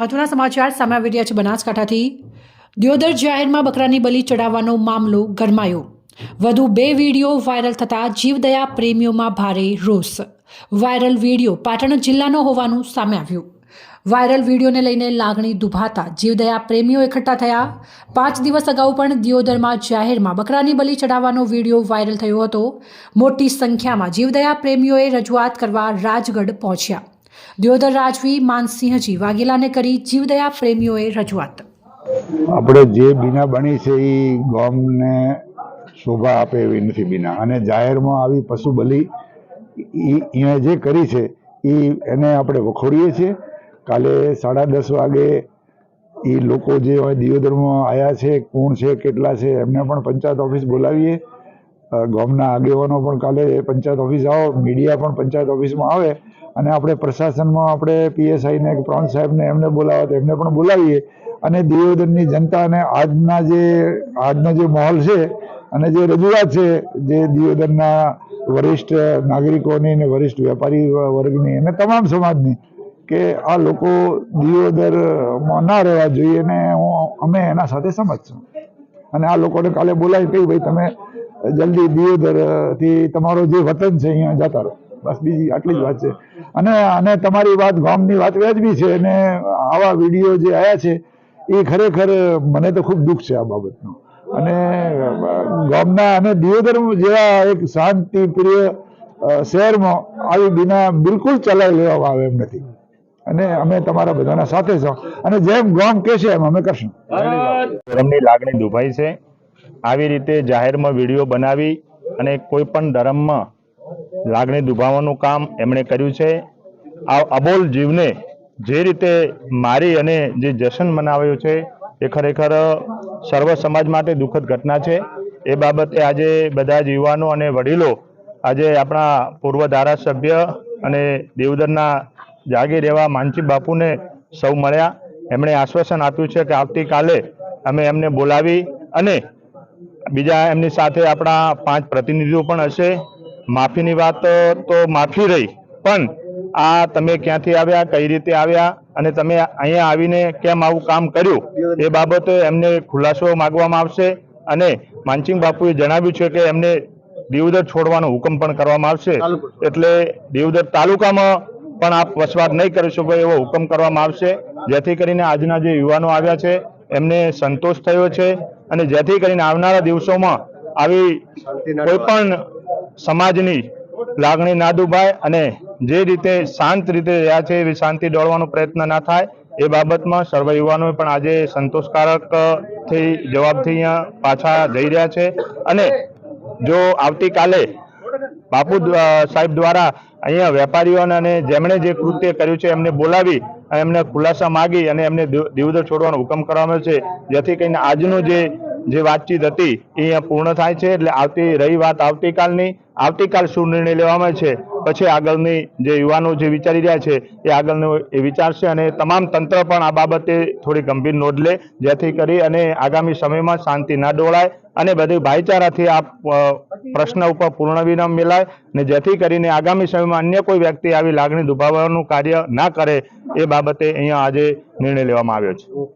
મહત્વના સમાચાર સામે રહ્યા છે બનાસકાંઠાથી. દિયોદર જાહેરમાં બકરાની બલી ચડાવવાનો મામલો ગરમાયો. વધુ બે વીડિયો વાયરલ થતાં જીવદયા પ્રેમીઓમાં ભારે રોષ. વાયરલ વીડિયો પાટણ જિલ્લાનો હોવાનું સામે આવ્યું. વાયરલ વિડીયોને લઈને લાગણી દુભાતા જીવદયા પ્રેમીઓ એકઠા થયા. પાંચ દિવસ અગાઉ પણ દિયોદરમાં જાહેરમાં બકરાની બલી ચડાવવાનો વીડિયો વાયરલ થયો હતો. મોટી સંખ્યામાં જીવદયા પ્રેમીઓએ રજૂઆત કરવા રાજગઢ પહોંચ્યા. દિયોદર રાજવી માનસિંહજી વાઘેલાને કરી જીવદયા પ્રેમીઓએ રજૂઆત. આપણે જે બીના બની છે એ ગોમને શોભા આપે એવી નથી બીના. અને જાહેરમાં આવી પશુ બલિ અહીંયા જે કરી છે એ એને આપણે વખોડીએ છીએ. કાલે સાડા દસ વાગે એ લોકો જે હોય દિયોદરમાં આવ્યા છે, કોણ છે, કેટલા છે, એમને પણ પંચાયત ઓફિસ બોલાવીએ. ગામના આગેવાનો પણ કાલે પંચાયત ઓફિસ આવો, મીડિયા પણ પંચાયત ઓફિસમાં આવે અને આપણે પ્રશાસનમાં આપણે પીએસઆઈને પ્રાંત સાહેબને એમને બોલાવે તો એમને પણ બોલાવીએ અને દિયોદરની જનતાને આજના જે, આજનો જે માહોલ છે અને જે રજૂઆત છે જે દિયોદરના વરિષ્ઠ નાગરિકોની અને વરિષ્ઠ વેપારી વર્ગની અને તમામ સમાજની કે આ લોકો દિયોદરમાં ના રહેવા જોઈએ ને હું, અમે એના સાથે સમજ છું. અને આ લોકોને કાલે બોલાવી કહ્યું ભાઈ તમે જલ્દી દિયોદરથી તમારો જે વતન છે, અહીંયા જતા રહો. બસ બીજી આટલી જ વાત છે. અને અને તમારી વાત, ગામની વાત વ્યાજબી છે. અને આવા વીડિયો જે આવ્યા છે, એ ખરેખર, મને તો ખૂબ દુઃખ છે આ બાબતનું. અને ગામના અને દિયોદર જેવા એક શાંતિપ્રિય શહેરમાં આવી બીના બિલકુલ ચલાવી લેવામાં આવે એમ નથી. અને અમે તમારા બધાના સાથે છો. અને જેમ ગામ કહેશે એમ અમે કરશું. ધર્મની લાગણી દુભાઈ છે. આવી રીતે જાહેરમાં વીડિયો બનાવી અને કોઈ પણ ધર્મમાં લાગણી દુભાવવાનું કામ એમણે કર્યું છે. આ અબોલ જીવને જે રીતે મારી અને જે જશન મનાવ્યો છે એ ખરેખર સર્વ સમાજ માટે દુઃખદ ઘટના છે. એ બાબતે આજે બધા જ યુવાનો અને વડીલો આજે આપણા પૂર્વ ધારાસભ્ય અને દેવદરના જાગીર એવા માનસી બાપુને સૌ મળ્યા. એમણે આશ્વાસન આપ્યું છે કે આવતીકાલે અમે એમને બોલાવી અને બીજા એમની સાથે આપણા પાંચ પ્રતિનિધિઓ પણ હશે. માફીની વાત તો માફી રહી, પણ આ તમે ક્યાંથી આવ્યા, કઈ રીતે આવ્યા અને તમે અહીંયા આવીને કેમ આવું કામ કર્યું, એ બાબતે એમને ખુલાસો માગવામાં આવશે અને માનસિંહ બાપુએ જણાવ્યું છે કે એમને દેવદર છોડવાનો હુકમ પણ કરવામાં આવશે. એટલે દેવદર તાલુકામાં પણ આપ વસવાટ નહીં કરી શકો એવો હુકમ કરવામાં આવશે. જેથી કરીને આજના જે યુવાનો આવ્યા છે એમને સંતોષ થયો છે અને જેથી કરીને આવનારા દિવસોમાં આવી કોઈ પણ સમાજની લાગણી ના દુભાય અને જે રીતે શાંત રીતે રહ્યા છે એવી શાંતિ દોડવાનો પ્રયત્ન ના થાય એ બાબતમાં સર્વ યુવાનોએ પણ આજે સંતોષકારકથી જવાબથી અહીંયા પાછા જઈ રહ્યા છે. અને જો આવતીકાલે બાપુ સાહેબ દ્વારા અહીંયા વેપારીઓને અને જેમણે જે કૃત્ય કર્યું છે એમને બોલાવી એમને ખુલાસા માગી અને એમને દિવ- દિવદર છોડવાનો હુકમ કરવામાં છે. જેથી કરીને આજનું જે જે વાતચીત હતી, એ અહીંયા પૂર્ણ થાય છે. એટલે આવતી રહી વાત આવતીકાલની, આવતીકાલ શું નિર્ણય લેવામાં છે? પછી આગળની જે યુવાનો જે વિચારી રહ્યા છે, એ આગળનો એ વિચારશે અને તમામ તંત્ર પણ આ બાબતે થોડી ગંભીર નોંધ લે. જેથી કરી અને આગામી સમયમાં શાંતિ ના ડોળાય. અને બધી ભાઈચારાથી આ પ્રશ્ન ઉપર પૂર્ણ વિરામ મેલાય ને જેથી કરીને આગામી સમયમાં અન્ય કોઈ વ્યક્તિ આવી લાગણી દુભાવવાનું કાર્ય ના કરે એ બાબતે અહીંયા આજે નિર્ણય લેવામાં આવ્યો છે.